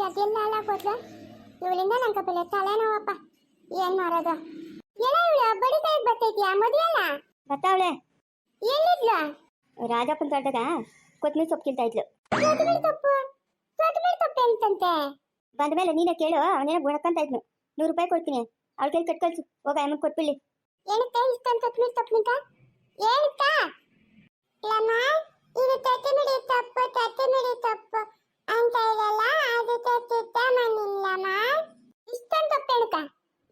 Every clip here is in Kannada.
ಇವಳು ಅದೆಲ್ಲ ಹಾಳಾಗೋದ್ಲು ಇವಳಿಂದ ನಂಗೆ ಕಪ್ಪಲೆ ತಲೆನೋವಪ್ಪ ಏನ್ ಮಾಡೋದು? ಎಲ್ಲ ಇವಳು ಬಡಿ ಕೈ ಬರ್ತೈತಿಯಾ ಮದುವೆ ಅಲ್ಲ ಬರ್ತಾವಳೆ. ಎಲ್ಲಿದ್ಲು? ರಾಜಪ್ಪನ ತೋಟದ ಕೊತ್ತಂಬರಿ ಸೊಪ್ಪು ಕಿಲ್ತಾ ಇದ್ಲು. ಕೊತ್ತಂಬರಿ ಸೊಪ್ಪು? ಕೊತ್ತಂಬರಿ ಸೊಪ್ಪು ಎಂತಂತೆ? ಬಂದ ಮೇಲೆ ನೀನೇ ಕೇಳು ಅವನೇನೋ ಗುಣಕ್ಕಂತ ಇದ್ನು ನೂರು ರೂಪಾಯಿ ಕೊಡ್ತೀನಿ. ಅವಳ ಕೈ ಕಟ್ ಕಳ್ಸು. ಹೋಗ ಅಮ್ಮನ್ ಕೊಟ್ಬಿಡ್ಲಿ. ಏನಕ್ಕೆ ಇಷ್ಟೊಂದು ಕೊತ್ತಂಬರಿ ಸೊಪ್ಪು ಏನಕ್ಕ ಲಮ್ಮ ಇದು ಕೊತ್ತಂಬರಿ ಸೊಪ್ಪು ಮಿಡಿ ಸೊಪ್ಪು ಅಂತ ಹೇಳಲ್ಲ ಅದಕ್ಕೆ ತತ್ತಿತ್ತ ಮನಿಲ್ಲಮ್ಮ ಇಷ್ಟೊಂದು ತಪ್ಪು ಏನಕ್ಕ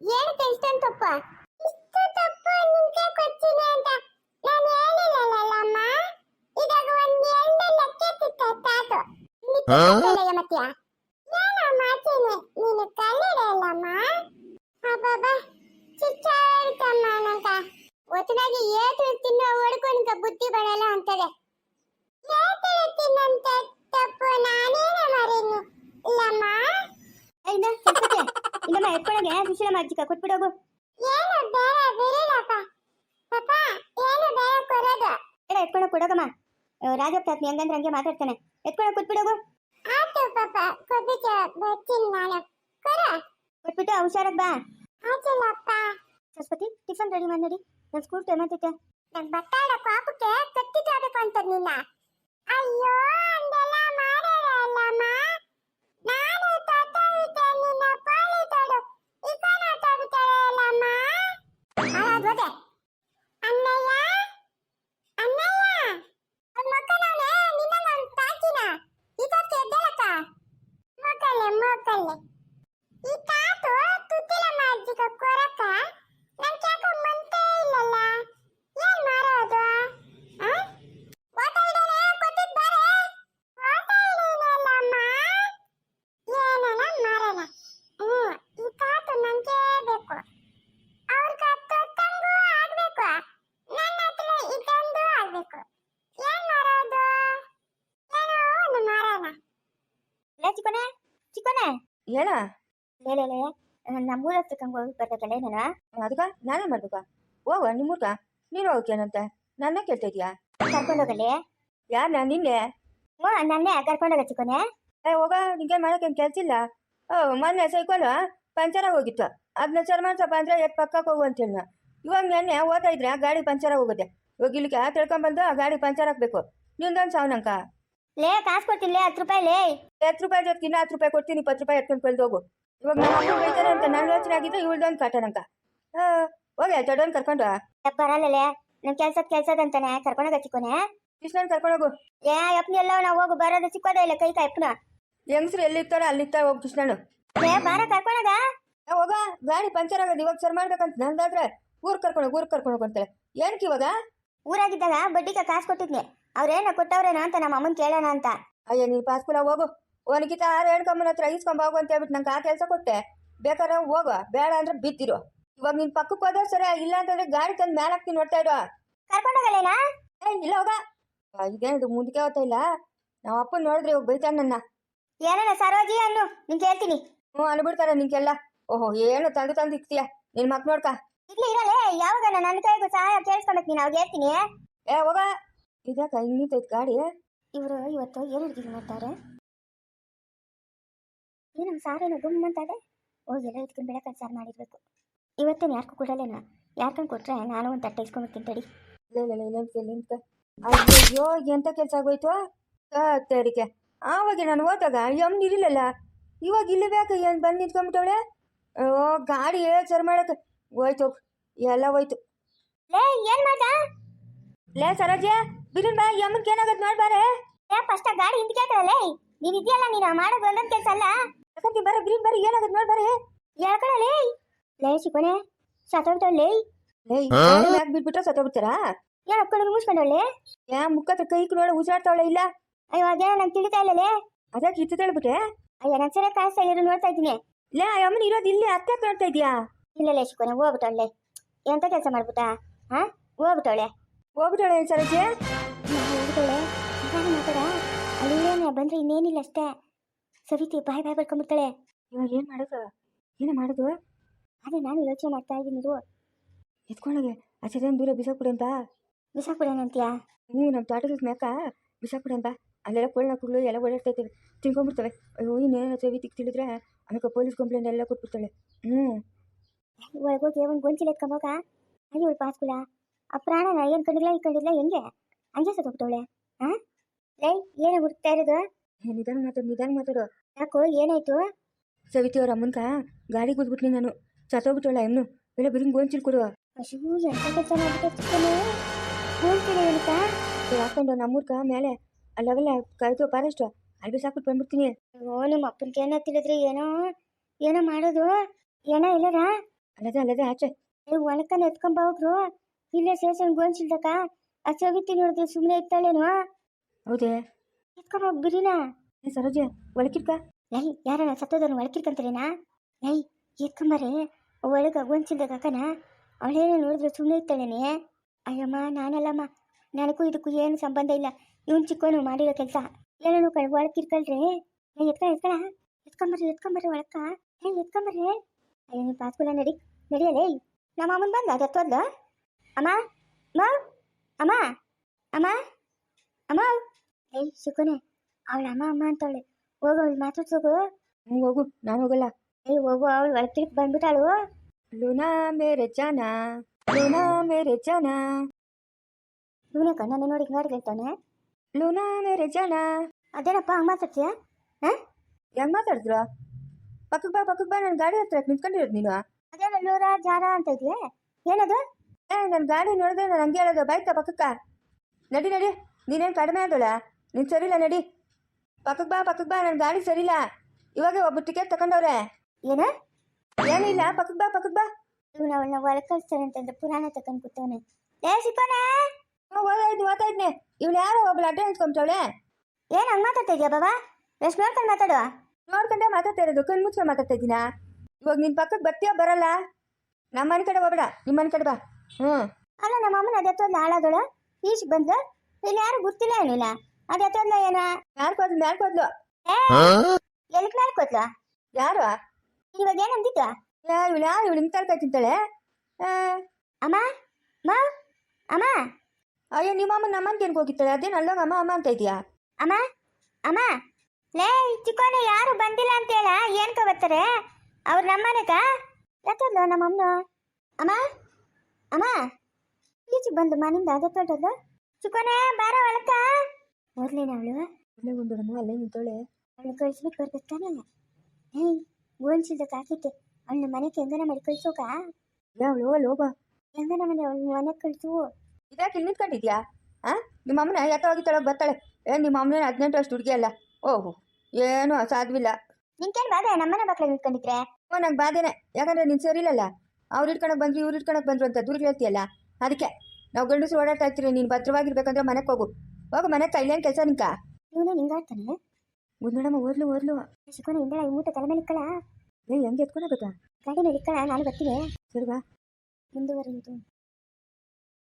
ಏನಕ್ಕೆ ಇಷ್ಟೊಂದು ತಪ್ಪು? ಇಷ್ಟು ಸೊಪ್ಪು ನಿಮ್ಗೆ ಕೊಡ್ತೀನಿ ಅಂತ ನಾನು ಹೇಳಿಲ್ಲಲ್ಲಮ್ಮ ಇದಾಗ ಒಂದು ಎಣ್ಣೆ ಲೆಕ್ಕ ತಿಕ್ಕ ತಾತು ಮತ್ಯ ಎತ್ಕೊಳಗೆ? ಸುಶೀಲ ಅಜ್ಜಿಕ ಕೊಟ್ಬಿಡೋಗು ಏನು ಬೇರೆ ಬಿರಿಲ್ಲಪ್ಪ ಪಾಪ ಏನು ಬೇರೆ ಕೊಡೋದು. ಬೇಡ ಎತ್ಕೊಳಕ್ ಕೊಡೋಗಮ್ಮ ರಾಜಪ್ಪ ತಾತ್ನಿ ಹಂಗಂದ್ರೆ ಹಂಗೆ ಮಾತಾಡ್ತಾನೆ. ಎತ್ಕೊಳಕ್ ಕೊಟ್ಬಿಡೋಗು ಆಯ್ತು ಪಾಪ ಕೊಬ್ಬಿಚ ಬರ್ತೀನಿ ನಾನು. ಕೊಡ. ಕೊಟ್ಬಿಟ್ಟು ಹುಷಾರಾಗ್ ಬಾ. ಆಯ್ತಲ್ಲಪ್ಪ ಸರಸ್ವತಿ ಟಿಫನ್ ರೆಡಿ ಮಾಡಿ ನಡಿ. ನನ್ನ ಸ್ಕೂಲ್ ಟೈಮ್ ಆಗ್ತೈತೆ ನಂಗೆ ಬತ್ತಾಡ ಪಾಪಕ್ಕೆ ಕತ್ತಿ ಜಾಬೇಕು ಅಂತ ನಿನ್ನ. ಅಯ್ಯೋ ಅಂದೆಲ್ಲ ಮಾಡಲ್ಲಮ್ಮ ನಾನು ತೊತ್ತವಿದ್ದೆ ನಿನ್ನ ಪಾಲಿ ತೊಡು ಇಕನ ತೊಗುತ್ತಾರಲ್ಲಮ್ಮ ಹಾಳಾಗೋದೆ ಅಣ್ಣಯ್ಯ ಅಣ್ಣಯ್ಯ ಅವ್ನ್ ಮಕ್ಕನವ್ನೆ ನಿನ್ನಂಗ ಅವ್ನ್ ತಾಕಿನ ಈ ತೊಟ್ಟು ಎದ್ದೇಳಕ್ಕ ಮಕ್ಕಳ್ಳೆ ಮಕ್ಕಳ್ಳೆ ಈ ತಾತು ತುತ್ತಿಲಮ್ಮ ಅಜ್ಜಿಗ ಕೊರಕ ನಂಗೆ ಯಾಕೋ ಮಂತೆ ಇಲ್ಲಲ್ಲ ಏನ್ ಮಾಡೋದು ಆ? ಓಟ ಇಡೋರೆ, ಕೊಟ್ಟಿದ್ ಬಾರೆ. ಓಟ ಇಡೀನಲ್ಲಮ್ಮ. ಏನನ ಮಾಡೋಣ. ಹ್ಮ್, ಈ ತಾತು ನಂಗೆ ಬೇಕು. ಅವ್ರ್ಗ್ ಹತ್ತು ತಂಗು ಆಗ್ಬೇಕು. ನನ್ನ ಹತ್ರ ಇದೊಂದು ಆಗ್ಬೇಕು. ಏನ್ ಮಾಡೋದು? ಏನೋ ಒಂದು ಮಾಡೋಣ. ಲೇ ಚಿಕ್ಕೋನೆ ಚಿಕ್ಕೋನೆ ಏನ ಲೇ ಲೇ ನಮ್ಮೂರ ಹತ್ರಕ್ಕಂಗೆ ಹೋಗಿ ಬರ್ಬೇಕಲ್ಲ ನಾನು ಅದಕ್ಕ ನಾನೇ ಮಾಡ್ಬೇಕಾ. ಹೋಗ ನಿಮ್ಮೂರ್ಗ ನೀನು ಹೋಗಕ್ಕೇನಂತೆ ನನ್ನ ಕೇಳ್ತಾ ಇದೀಯಾ ಕರ್ಕೊಂಡೋಗಲಿ ಯಾರ ನಿನ್ನೆ? ಹ್ಞೂ ನನ್ನೇ ಕರ್ಕೊಂಡೋಗ ಚಿಕ್ಕೋನೆ. ಏ ಹೋಗ ನಿಂಗೆ ಮಾಡೋಕ್ಕೇನು ಕೇಳ್ತಿಲ್ಲ ಇಲ್ಲ? ಓ ಮೊನ್ನೆ ಸೈಕಲ್ ಪಂಚರಾಗಿ ಹೋಗಿತ್ತು. ಅದನ್ನ ಸರ್ ಮಾಡ್ಸಪ್ಪ ಅಂದ್ರೆ ಎತ್ ಪಕ್ಕಕ್ಕೆ ಹೋಗು ಅಂತೇಳಿ. ಇವಾಗ ನೆನ್ನೆ ಓದ್ತಾ ಇದ್ರೆ ಗಾಡಿ ಪಂಚರಾಗಿ ಹೋಗುತ್ತೆ. ಇವಾಗ ಇಲ್ಲಿಗೆ ತಿಳ್ಕೊಂಬಂದು ಆ ಗಾಡಿ ಪಂಚರ್ ಹಾಕ್ಬೇಕು. ನಿಂದೊಂದು ಸಾವನಂಕ. ಲೇ ಕಾಸ್ ಕೊಡ್ತೀನಿ ಲೇ ಹತ್ತು ರೂಪಾಯಿ ಲೇ. ಹತ್ತು ರೂಪಾಯಿ ಜೊತೆಗೆ ಇನ್ನೂ ಹತ್ತು ರೂಪಾಯಿ ಕೊಡ್ತೀನಿ ಇಪ್ಪತ್ತು ರೂಪಾಯಿ ಎತ್ಕೊಂಡು ಕಳ್ದು ಹೋಗು. ಇವಾಗ ನಾನು ಅಪ್ಪ ಬೈತಾರೆ ಅಂತ ನನ್ನ ಯೋಚನೆ ಆಗಿದ್ರೆ ಇವಳ್ದೊಂದು ಕಾಟನಂಕ ಹೋಗಿ ದೊಡ್ಡವನ್ ಕರ್ಕೊಂಡು ಬರಲ್ಲೇ ನನ್ ಕೆಲ್ಸದ ಕೆಲ್ಸದಂತಾನೆ ಕರ್ಕೊಂಡೋಗ ಚಿಕ್ಕೋನೆ. ಕೃಷ್ಣನ್ ಕರ್ಕೊಂಡೋಗು ಏ ಯಪ್ನಿ ಎಲ್ಲ ನಾವು ಹೋಗು ಬರೋದು ಸಿಕ್ಕೋದೇ ಇಲ್ಲ ಕೈ ಕಾಯಪ್ಪನ ಹೆಂಗಸ್ರು ಎಲ್ಲಿರ್ತಾರೋ ಅಲ್ಲಿರ್ತಾರ ಹೋಗಿ ಕೃಷ್ಣನು. ಏ ಬಾರ ಕರ್ಕೊಂಡೋಗ ಹೋಗ. ಗಾಡಿ ಪಂಚರ್ ಆಗೋದು ಇವಾಗ ಸರ್ ಮಾಡ್ಬೇಕಂತ ನಂದಾದ್ರೆ ಊರ್ ಕರ್ಕೊಂಡು ಊರ್ ಕರ್ಕೊಂಡು ಅಂತಾಳೆ. ಏನಕ್ಕೆ ಇವಾಗ? ಊರಾಗಿದ್ದಾಗ ಬಡ್ಡಿಗೆ ಕಾಸು ಕೊಟ್ಟಿದ್ನಿ. ಅವ್ರೇನ ಕೊಟ್ಟವ್ರೇನೋ ಅಂತ ನಮ್ಮ ಅಮ್ಮನ್ ಕೇಳೋಣ ಅಂತ. ಅಯ್ಯ ನೀನು ಪಾಸ್ಕುಲ ಹೋಗು. ಒನಗಿತ ಆರು ಹೇಳ್ಕೊಂಬನ ಹತ್ರ ಈಸ್ಕೊಂಬ ಹೋಗು ಅಂತ ಹೇಳ್ಬಿಟ್ಟು ನಂಗೆ ಆ ಕೆಲಸ ಕೊಟ್ಟೆ. ಬೇಕಾದ್ರೆ ಹೋಗು ಬೇಡ ಅಂದ್ರೆ ಬಿದ್ದಿರು. ಇವಾಗ ನಿನ್ ಪಕ್ಕಕ್ಕೆ ಹೋದ್ರೆ ಸರಿ ಇಲ್ಲ ಅಂತಂದ್ರೆ ಗಾಡಿ ತಂದು ಮೇಲೆ ಹಾಕ್ತೀನಿ ನೋಡ್ತಾ ಇರೋ. ಕರ್ಕೊಂಡೋಗಲ್ಲೇನಾ ಏ ಇಲ್ಲ ಹೋಗ. ಆ, ಇದೇನಿದು ಮುಂದಕ್ಕೆ ಹೋಗ್ತಾ ಇಲ್ಲ? ನಾವು ಅಪ್ಪ ನೋಡಿದ್ರೆ ಇವಾಗ ಬೈತಾನೆ ನನ್ನ. ಏನೇನ ಸರೋಜಿ ಅನ್ನು? ನಿನ್ ಕೇಳ್ತೀನಿ. ಹ್ಞೂ ಅನ್ಬಿಡ್ತಾರೆ ನಿಂಗೆಲ್ಲ. ಓಹೋ ಏನು ತಂದು ತಂದು ಇಕ್ತೀಯ? ನಿನ್ ಮಕ್ ನೋಡ್ಕ. ಇಲ್ಲಿ ಇರಲೇ ಯಾವಾಗ ನನ್ನ ಕೈಗೂ ಸಹಾಯ ಕೇಳಿಸ್ಕೊಬೇಕು ನೀನು ಅವಾಗ ಹೇಳ್ತೀನಿ. ಏ ಹೋಗ. ಇದ್ಯಾಕ ಹಿಂಗ್ ನಿಂತೈತ್ ಗಾಡಿ? ಇವರು ಇವತ್ತು ಏನು ಹುಡುಗಿ ಮಾಡ್ತಾರೆ? ಏನು ಸಾರೇನು ಗುಮ್ ಅಂತಾರೆ ಓ ಎಲ್ಲ ಇಟ್ಕೊಂಡು ಬೆಳಕ ಸಾರು ಮಾಡಿರ್ಬೇಕು. ಇವತ್ತೇನು ಯಾರಿಗೂ ಕೊಡಲ್ಲೇನ? ಯಾರ್ಕಂಡು ಕೊಟ್ರೆ ನಾನು ಒಂದು ತಟ್ಟೆ ಇಸ್ಕೊಂಡ್ಬಿಡ್ತೀನಿ ತಡಿ. ಇಲ್ಲ ಇಲ್ಲ ಇಲ್ಲ ನಿಂತ ಅಯ್ಯೋ ಎಂತ ಕೆಲಸ ಆಗೋಯ್ತು? ತೇರಿಕೆ. ಆವಾಗ ನಾನು ಹೋದಾಗ ಯಮ್ ಇರಲಿಲ್ಲಲ್ಲ? ಇವಾಗ ಇಲ್ಲಿ ಬೇಕು ಏನು ಬಂದು ನಿಂತ್ಕೊಂಡ್ಬಿಟ್ಟವಳೆ ಓ ಗಾಡಿ ಸರ್ ಮಾಡಕ್ಕೆ ಹೋಯ್ತು. ಎಲ್ಲ ಹೋಯ್ತು. ಲೇ ಏನ್ ಮಾಡ್ದ? ಲೇ ಸರೋಜ! ಬಿರಿನ್ ಬಾ ಯಮ್ಮನ್ಗೆ ಆಗತ್ತೆ ನೋಡ್ಬಾರೆ? ಏ ಫಸ್ಟ್ ಗಾಡಿ ಹಿಂದ್ಕೆ ಕೇಳ್ತಾರಲ್ಲ ನೀನ್ ಇದೆಯಲ್ಲ ನೀನು ಮಾಡೋದು ಒಂದೊಂದ್ ಕೆಲಸ ಅಲ್ಲ? ಯಾಕಂತ ಬರ ಬಿರಿ ಬಾರಿ ಏನಾಗತ್ತೆ ನೋಡ್ಬಾರೆ? ಹೇಳ್ಕೊಳಲೇ ಲೇ. ಶಿಕೋನೆ ಸತ್ತೋಗ್ತಾಳೆ ಲೇ. ಯಾಕೆ ಬಿಟ್ಬಿಟ್ರೆ ಸತ್ತೋಗ್ಬಿಡ್ತಾರಾ? ಒಪ್ಕೊಂಡು ಮುಗಿಸ್ಕೊಂಡವಳೆ ಯಾ ಮುಖತ್ರ ಕೈ ನೋಡಿ ಉಸಿರಾಡ್ತಾವಳೆ ಇಲ್ಲ? ಅಯ್ಯೋ ಅದೇನೋ ನಂಗೆ ತಿಳಿತಾ ಇಲ್ಲಲೇ ಅದಕ್ಕೆ ಇತ್ತು ಹೇಳ್ಬಿಟ್ಟೆ ಅಯ್ಯೋ ನಂಗೆ ಸರಿ ಕಾಣಿಸ್ತಾ ಇರೋ ನೋಡ್ತಾ ಇದ್ದೀನಿ. ಲೇ ಅಮ್ಮನ ಯಮ್ಮನ್ ಇರೋದು ಇಲ್ಲಿ ಅತ್ತೆ ನೋಡ್ತಾ ಇದೀಯಾ? ಇಲ್ಲಲೇ ಶಿಕೋನೆ ಹೋಗ್ಬಿಟ್ಟವಳೆ ಎಂತ ಕೆಲಸ ಮಾಡ್ಬಿಟ್ಟ? ಹಾ? ಹೋಗ್ಬಿಟ್ಟವಳೆ. ಹೋಗ್ಬಿಟ್ಟವಳೆ ಸರೋಜೆ ಹೋಗ್ಬಿಟ್ಟವಳೆ. ಇವಾಗ ಮಾತಾಡ? ಅಲ್ಲಿಂದೇನೆ ಬಂದ್ರೆ ಇನ್ನೇನಿಲ್ಲ ಅಷ್ಟೇ. ಸವಿತಿ ಬಾಯ್ ಬಾಯ್ ಬರ್ಕೊಂಡ್ಬಿಡ್ತಾಳೆ. ಇವಾಗ ಏನು ಮಾಡೋದು? ಏನು ಮಾಡೋದು? ಅದೇ ನಾನು ಯೋಚನೆ ಮಾಡ್ತಾ ಇದ್ದೀನಿ ಇದು ಎತ್ಕೊಂಡೋಗೆ ಆಚೆ ದೂರ ಬಿಸಾಕ್ಬಿಡಿ ಅಂತ. ಬಿಸಾಕ್ಬಿಡೋಣಂತೀಯಾ ಹ್ಞೂ ನಮ್ಮ ತೋಟದ ಮೇಕ ಬಿಸಾಕ್ಬಿಡಿ ಅಂತ. ಅಲ್ಲೆಲ್ಲ ಕೋಳ್ನಕ್ಕಳು ಎಲ್ಲ ಓಡಾಡ್ತೈತೆ ತಿನ್ಕೊಂಡ್ಬಿಡ್ತವೆ. ಅಯ್ಯೋ ಇನ್ನೇನು ಸವಿತಿಗೆ ತಿಳಿದ್ರೆ ಆಮೇಲೆ ಪೊಲೀಸ್ ಕಂಪ್ಲೇಂಟ್ ಎಲ್ಲ ಕೊಟ್ಬಿಡ್ತಾಳೆ. ಹ್ಞೂ. ಒಳಗೋಗಿ ಒಂದು ಗೊಂಚಿಲ ಎತ್ಕೊಂಬೋಗ ಅಯ್ಯೋ ಇವಳು ಪಾಸ್ಕುಲ. ಆ ಪ್ರಾಣನ ಏನು ಕಂಡಿಲ್ಲ ಈ ಕಂಡಿಲ್ಲ ಹೆಂಗೆ? ಹಂಗೆ ಸತ್ತೋಗ್ತವಳೆ ಹಾಂ ಲೈ ಏನು ಹುಡುಕ್ತಾ ಇರೋದು? ನಿಧಾನ ಮಾತಾಡು ನಿಧಾನ ಮಾತಾಡು. ಯಾಕೋ ಏನಾಯ್ತು? ಸವಿತಿ ಅವ್ರ ಅಮ್ಮನ್ಕ ಗಾಡಿ ಕೂತ್ಬಿಟ್ನಿ ನಾನು. ಸತ್ತೋಗ್ಬಿಟ್ಟವಳ ಎಮ್ನು ಇಲ್ಲ ಬಿರಿಂಗ್ ಗೋಂಚಿಲ್ ಕೊಡು. ಅಶೂ ಎಂತ ಕೆಲಸ ಮಾಡ್ಬಿಟ್ಟು ಗೊಂಚಿಲ ಏನಕ್ಕ ಹಾಕೊಂಡು ನಮ್ಮೂರ್ಕ ಮೇಲೆ ಅಲ್ಲವೆಲ್ಲ ಕಾಯ್ತು ಫಾರೆಸ್ಟ್ ಅಲ್ಲಿ ಬಿಸಾಕ್ಬಿಟ್ಟು ಬಂದ್ಬಿಡ್ತೀನಿ. ಓ ನಮ್ಮ ಅಪ್ಪನಿಗೆ ಏನೋ ತಿಳಿದ್ರೆ ಏನೋ? ಏನೋ ಮಾಡೋದು? ಏನೋ ಇಲ್ಲರಾ ಅಲ್ಲದೆ ಅಲ್ಲದೆ ಆಚೆ. ಒಣಕನ ಎತ್ಕೊಂಬ ಹೋಗ್ರು ಇಲ್ಲೇ ಸೇರ್ಸನ್ ಗೋಂಚಿಲ್ದಕ್ಕ ಸವಿತಿ ನೋಡಿದ್ರೆ ಸುಮ್ಮನೆ ಇತ್ತಾಳೇನು ಹೌದೇ. ಎತ್ಕೊಂಬ ಹೋಗ್ ಬಿರಿನಾ ಏ ಸರೋಜ ಒಳಕಿರ್ಕ ಲೈ ಯಾರನ್ನ ಸತ್ತೋದನ್ನು ಒಳಕಿರ್ಕಂತಾರೇನಾ ಲೈ ಎತ್ಕೊಂಬಾರೆ ಒಳಗ ಗೊಂಚಿಲ್ದಾಗ ಕಾಕನ. ಅವಳೇನ ನೋಡಿದ್ರೆ ಸುಮ್ಮನೆ ಇತ್ತಾಳೇನೆ ಅಯ್ಯಮ್ಮ ನಾನಲ್ಲಮ್ಮ. ನನಗೂ ಇದಕ್ಕೂ ಏನು ಸಂಬಂಧ ಇಲ್ಲ. ಇವನ್ ಚಿಕ್ಕವನು ಮಾಡಿರೋ ಕೆಲಸ. ಏನೋ ಕಳ್ ಒಳಕಿರ್ಕಲ್ರಿ ಲೈ ಎತ್ಕ ಎತ್ಕಳ. ಎತ್ಕೊಂಬರ್ರಿ ಎತ್ಕೊಂಬರ್ರಿ ಒಳಕ ಲೈ ಎತ್ಕೊಂಬರ್ರಿ. ಅಯ್ಯೋ ನೀವು ಪಾಸ್ಕುಲ ನಡಿ ನಡಿಯಲೇ? ನಮ್ಮ ಅಮ್ಮನ ಬಂದ ಅದತ್ತೋದ್ಲ ಅಮ್ಮ ಮಾ? ಅಮ್ಮ ಅಮ್ಮ ಅಮ್ಮ. ಏಯ್ ಸುಕನೆ ಅವಳ ಅಮ್ಮ ಅಮ್ಮ ಅಂತಾಳೆ. ಹೋಗು ಅವಳು ಮಾತಾಡ್ಸೋಗು ಹ್ಞೂ ಹೋಗು ನಾನು ಹೋಗಲ್ಲ. ಏಯ್ ಹೋಗು ಅವಳು ಒಳಗೆ ಬಂದ್ಬಿಟ್ಟಾಳು. ಲೂನಾ ಮೇರೆ ಜಾನ ಲೂನಾ ಮೇರೆ ಜಾನ. ಇವನೇ ಕಣ್ಣನ್ನು ನೋಡಿ ಹಿಂಗಾಡಿ ಹೇಳ್ತಾನೆ ಲೂನಾ ಮೇರೆ ಜಾನ. ಅದೇನಪ್ಪ ಹಂಗೆ ಮಾತಾಡ್ತೀಯ? ಹಾಂ? ಹೆಂಗ್ ಮಾತಾಡಿದ್ರು? ಪಕ್ಕಕ್ಕೆ ಬಾ ಪಕ್ಕಕ್ಕೆ ಬಾ ನನ್ನ ಗಾಡಿ ಹತ್ರ ನಿಂತ್ಕೊಂಡಿರೋದು ನೀನು. ಅದೇನ ಲೂರಾ ಜಾರ ಅಂತ ಇದೆಯೇ? ಏನದು? ಏ ನನ್ನ ಗಾಡಿ ನೋಡಿದ್ರೆ ನಾನು ಹಂಗೆ ಹೇಳೋದು. ಬಾಯ್ತಾ ಪಕ್ಕಕ್ಕ. ನಡಿ ನಡಿ. ನೀನೇನು ಕಡಿಮೆ ಆದೋಳ? ನೀನು ಸರಿಲ್ಲ ನಡಿ. ಪಕ್ಕಕ್ಕೆ ಬಾ ಪಕ್ಕಕ್ಕೆ ಬಾ. ನನ್ನ ಗಾಡಿ ಸರಿಲ್ಲ ಇವಾಗ ಒಬ್ಬ ಟಿಕೆಟ್ ತಗೊಂಡವ್ರೆ ಏನ? ಏನಿಲ್ಲ ಪಕ್ಕಕ್ಕೆ ಬಾ ಪಕ್ಕಕ್ಕೆ ಬಾ. ಇವನು ಅವಳನ್ನ ಒಳಗೆ ಕಳಿಸ್ತಾನೆ ಅಂತಂದ್ರೆ ಪುರಾಣ ತಕೊಂಡು ಕೂತವನೆ. ಏ ಸಿಕ್ಕೋಣ ಓದಾಯ್ತು ಓದಾಯ್ತನೆ ಇವಳು ಯಾರೋ ಒಬ್ಬಳು ಅಡ್ಡ ನಿಂತ್ಕೊಂಬಿಟ್ಟವಳೆ ಏನು ಹಂಗೆ ಮಾತಾಡ್ತಾ ಇದೆಯಾ ಬಾಬಾ? ಎಷ್ಟು ನೋಡ್ಕೊಂಡು ಮಾತಾಡುವ? ನೋಡ್ಕೊಂಡೆ ಮಾತಾಡ್ತಾ ಇರೋದು ಕಣ್ಣು ಮುಚ್ಕೊಂಡು ಮಾತಾಡ್ತಾ ಇದ್ದೀನಾ? ಇವಾಗ ನಿನ್ನ ಪಕ್ಕಕ್ಕೆ ಬರ್ತೀಯೋ ಬರಲ್ಲ? ನಮ್ಮ ಮನೆ ಕಡೆ ಹೋಗ್ಬೇಡ ನಿಮ್ಮ ಮನೆ ಕಡೆ ಬಾ. ಹ್ಞೂ ಅಲ್ಲ ನಮ್ಮ ಅಮ್ಮನ ಅದೆತ್ತೋದ್ಲ ಹಾಳಾದಳು. ಈಚ್ ಬಂದ ಇಲ್ಲಿ ಯಾರು ಗೊತ್ತಿಲ್ಲ ಏನಿಲ್ಲ. ಅದೆತ್ತೋದ್ಲ ಏನ. ಮ್ಯಾಲ್ಕೋದ್ಲು ಮ್ಯಾಲ್ಕೋದ್ಲು ಎಲ್ಕ್ ಮೇಲೆ ಕೂತ್ಲ ಯಾರು? ಇವಾಗ ಏನಂದಿದ್ದ ಯಾ ಇವಳು ಯಾರು? ಇವಳು ನಿಮ್ಮ ತರ್ಕಾಯ್ ತಿಂತಾಳೆ. ಅಮ್ಮ ಮಾ ಅಮ್ಮ. ಅಯ್ಯೋ ನಿಮ್ಮ ಅಮ್ಮ ನಮ್ಮನ್ಗೆ ಏನು ಹೋಗಿತ್ತಾಳೆ ಅದೇನು ಅಲ್ಲೋಗ ಅಮ್ಮ ಅಮ್ಮ ಅಂತ ಇದೆಯಾ? ಅಮ್ಮ ಅಮ್ಮ. ಲೇ ಚಿಕ್ಕೋನೆ ಯಾರು ಬಂದಿಲ್ಲ ಅಂತ ಹೇಳ? ಏನ್ಕ ಬರ್ತಾರೆ. ಅವ್ರು ನಮ್ಮನೆಗ? ನಮ್ಮ ಅಮ್ಮ? ಅಮ್ಮ ಈಚೆ ಈಚೆಗೆ ಬಂದು ಮನಿಂದ ಅದ ತೋಟದ ಚುಕೋನೆ ಬಾರ ಒಳಕ ಓದ್ಲೇನ ಅವಳು. ಅಲ್ಲೇ ನಮ್ಮ ಅಲ್ಲೇ ನಿಂತೋಳೆ ಅವಳು ಕಳಿಸ್ಬಿಟ್ಟು ಬರ್ಬೇಕಾನೆ ಏಯ್ ಗೋನ್ಸಿಲ್ದಕ್ಕೆ ಕಾಕಿಟ್ಟೆ ಅವಳನ್ನ ಮನೆಗೆ ಹೆಂಗನ ಮಾಡಿ ಕಳ್ಸೋಕ? ಅವಳು ಲೋಬ ಹೋಗೋ. ಹೆಂಗನ ಮನೆ ಅವಳು ಮನೆಗೆ ಕಳಿಸು. ಇದ್ಯಾಕೆ ಇಲ್ಲಿ ನಿಂತ್ಕೊಂಡಿದ್ಯಾ? ಆ? ನಿಮ್ಮ ಅಮ್ಮನ ಎತ್ತ ಹೋಗಿತ್ತಾಳೆ ಬರ್ತಾಳೆ? ಏ ನಿಮ್ಮ ಅಮ್ಮನ ಹದಿನೆಂಟು ಅಷ್ಟು ಹುಡುಗಿ ಅಲ್ಲ. ಓಹೋ ಏನು ಸಾಧ್ವಿಲ್ಲ ನಿಂಕೇನು ಬಾದೆ ನಮ್ಮನೆ ಬಾಕ್ಲಾಗ ನಿಂತ್ಕೊಂಡಿದ್ರೆ ಓ ನಂಗೆ ಬಾಧೆನೆ. ಯಾಕಂದ್ರೆ ನೀನು ಸರಿಯಿಲ್ಲಲ್ಲ ಅವ್ರು ಇಟ್ಕೊಳಕ್ ಬಂದ್ರು ಇವ್ರು ಇಟ್ಕೊಳಕ್ ಬಂದ್ರು ಅಂತ ದುರ್ಗ ಹೇಳ್ತೀಯಲ್ಲ? ಅದಕ್ಕೆ ನಾವು ಗಂಡಸರು ಓಡಾಡ್ತಾ ಇರ್ತೀರಿ ನೀನು ಭದ್ರವಾಗಿರ್ಬೇಕಂದ್ರೆ ಮನೆಗೆ ಹೋಗು. ಹೋಗು ಮನೆಗೆ ಕೈಲೇನು ಕೆಲಸ ನಿಂಕ. ಇವನೇ ನಿಂಗಾಡ್ತಾನೆ ಮುಂದಡಮ್ಮ ಓದ್ಲು ಓದ್ಲು. ಚಿಕ್ಕೋನೆ ಹಿಂದಳ ಈ ಮೂಟ ತಲೆ ಮೇಲೆ ಇಕ್ಕಳ? ಏ ಹೆಂಗೆ ಎತ್ಕೊಂಡ ಗೊತ್ತಾ ಗಾಡಿ ಮೇಲೆ ಇಕ್ಕಳ? ನಾನು ಬರ್ತೀನಿ. ಸರಿ ಬಾ. ಮುಂದುವರಿಯುವುದು.